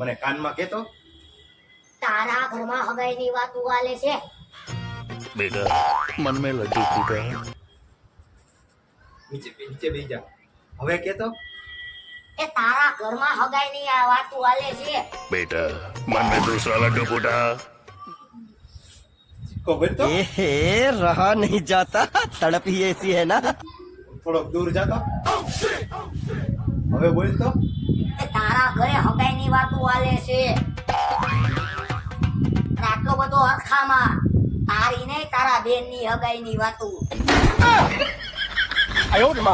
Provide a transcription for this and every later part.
મને કાનમાં કેતો? તારા ઘરમાં અગાઈની વાત હાલે છે. બેટા મન મે લડ્ડુ ફૂટા નીચે નીચે બેસી જા. હવે કેતો એ તારા ઘરમાં હગાઈની આ વાત હાલે છે बेटा मन में दूसरा लड्डू फूटा કો બોલતો ए रहा नहीं जाता तड़प ही ऐसी है ना થોડોક દૂર જાતો હવે બોલતો એ તારા ઘરે હગાઈની વાત હાલે છે આટલો બધો અરખામાં તારી ને તારા બેન ની હગાઈની વાતો આટલો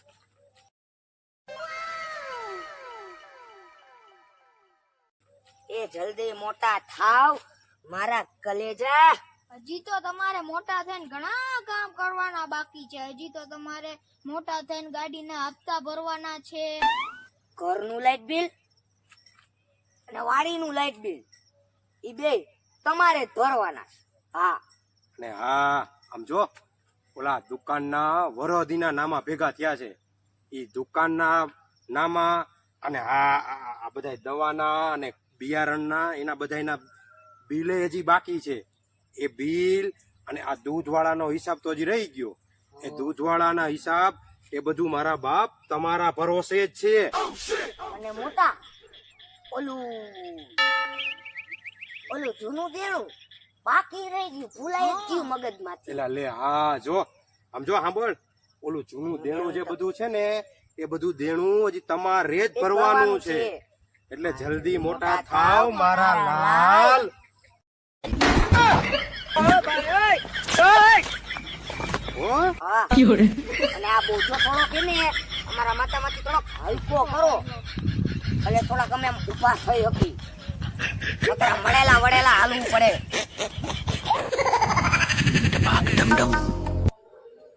જલ્દી મોટા થાવ મારા કલેજા. હજી તો તમારે મોટા થઈને ઘણા કામ કરવાના બાકી છે. હજી તો તમારે મોટા થઈને ગાડીના હપ્તા ભરવાના છે. ઘરનું લાઇટ બિલ અને વાડીનું લાઇટ બિલ એ બે તમારે ભરવાના હા. ને હા આમ જો ઓલા દુકાનના વરહદીના નામા ભેગા થયા છે. એ દુકાનના નામા અને આ આ- આ બધા દવાના અને બિયારણના એના બધાના બિલે હજી બાકી છે. એ બિલ અને આ દૂધવાળાનો હિસાબ તો હજી રહી ગયો. એ દૂધવાળાના હિસાબ એ બધું મારા બાપ તમારા ભરોસે જ છે. અને મોટા ઓલું ઓલું જૂનું દેણું બાકી રહી ગયું ભૂલાય જ ગયું મગજમાંથી. એલા લે હા જો આમ જો સાંભળ ઓલું જૂનું દેણું જે બધું છે ને એ બધું દેણું હજી તમારે જ ભરવાનું છે. એટલે જલ્દી મોટા થાવ મારા લાલ. હો? અને આ બોજો થોડો કે ને અમારા માથામાંથી થોડોક હલકો કરો એટલે થોડાક અમે ઊભા થઈ હતી મળેલા વળેલા હાલવું પડે.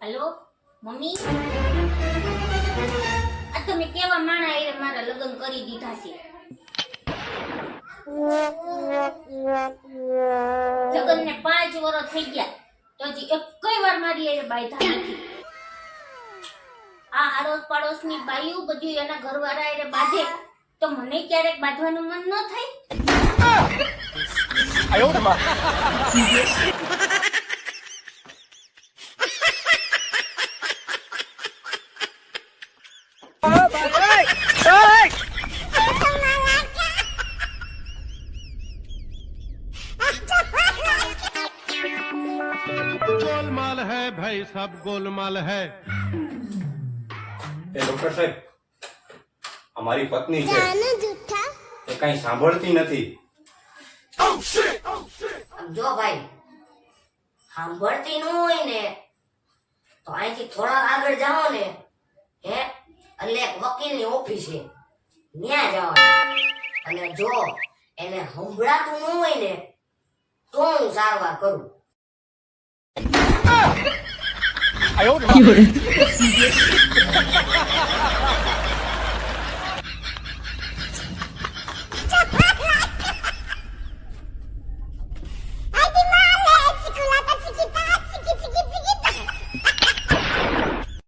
Hello mummy? આ તમે કેવા માણા એ મારા લગ્ન કરી દીધા છે? લગ્ન ને પાંચ વર્ષ થઈ ગયા, તો હજી એકય વાર મારી એ બાયધા નથી. આ આડોશ પાડોશની બાઈઓ બધું એના ઘરવાળા એને બાંધે, તો મને ક્યારેક બાંધવાનું મન ન થાય? गोलमाल है भाई सब गोलमाल है એ ડોક્ટર સાહેબ અમારી પત્ની છે એ કઈ સાંભળતી નથી આમ જો ભાઈ સાંભળતી ન હોય ને તો અહીંથી થોડા આગળ જાઓ ને હે એટલે એક વકીલની ઓફિસ છે ત્યાં જવાનું અને જો એને સંભળાતું ન હોય ને તો હું સારવાર કરું 哎呦我的妈！有人。